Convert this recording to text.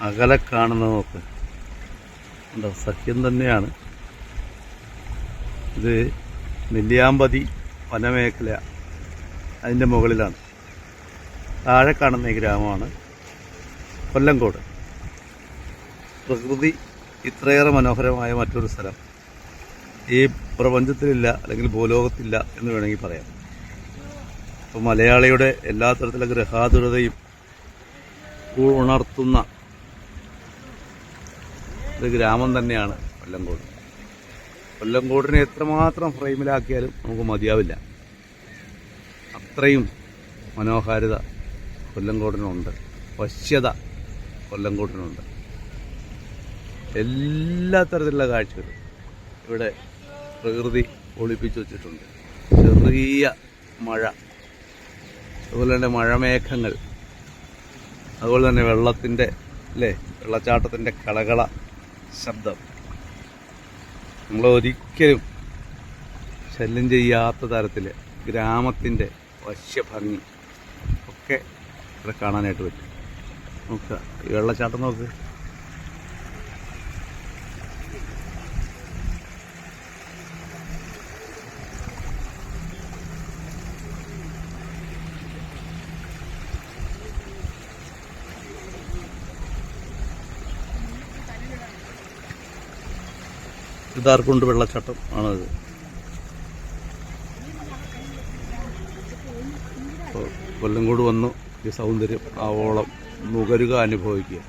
അകലെ കാണുന്ന നോക്ക്. ഉണ്ടോ സഖ്യം തന്നെയാണ്. ഇത് നെല്ലിയാമ്പതി വനമേഖല അതിന്റെ മുകളിലാണ്. താഴെ കാണുന്ന ഈ ഗ്രാമമാണ് കൊല്ലങ്കോട്. പ്രകൃതി ഇത്രയേറെ മനോഹരമായ മറ്റൊരു സ്ഥലം. ഈ പ്രപഞ്ചത്തിലില്ല അല്ലെങ്കിൽ ഭൂലോകത്തില്ല എന്ന് വേണമെങ്കിൽ പറയാം. അപ്പോൾ മലയാളിയുടെ എല്ലാ തരത്തിലുള്ള ഗൃഹാതുരതയും ഉണർത്തുന്ന ഒരു ഗ്രാമം തന്നെയാണ് കൊല്ലംകോട്. കൊല്ലംകോടിനെ എത്രമാത്രം ഫ്രെയിമിലാക്കിയാലും നമുക്ക് മതിയാവില്ല. അത്രയും മനോഹാരിത കൊല്ലംകോടിനുണ്ട്. വശ്യത കൊല്ലംകോട്ടിനുണ്ട് എല്ലാ തരത്തിലുള്ള കാഴ്ചകളും ഇവിടെ പ്രകൃതി ഒളിപ്പിച്ചു വച്ചിട്ടുണ്ട്. ചെറിയ മഴ അതുപോലെ തന്നെ മഴമേഘങ്ങൾ അതുപോലെ തന്നെ വെള്ളത്തിന്റെ അല്ലേ? വെള്ളച്ചാട്ടത്തിന്റെ കളകള ശബ്ദം. നമ്മൾ ഒരിക്കലും ശല്യം ചെയ്യാത്ത തരത്തിൽ ഗ്രാമത്തിന്റെ വശ്യഭംഗി ഒക്കെ ഇവിടെ കാണാനായിട്ട് പറ്റും. നോക്കുക. ഈ വെള്ളച്ചാട്ടം നോക്ക്. ഇതാർക്കുണ്ട് വെള്ളച്ചാട്ടം ആണത് കൊല്ലംകോട് വന്നു. ഈ സൗന്ദര്യം ആവോളം നുകരുക അനുഭവിക്കുക.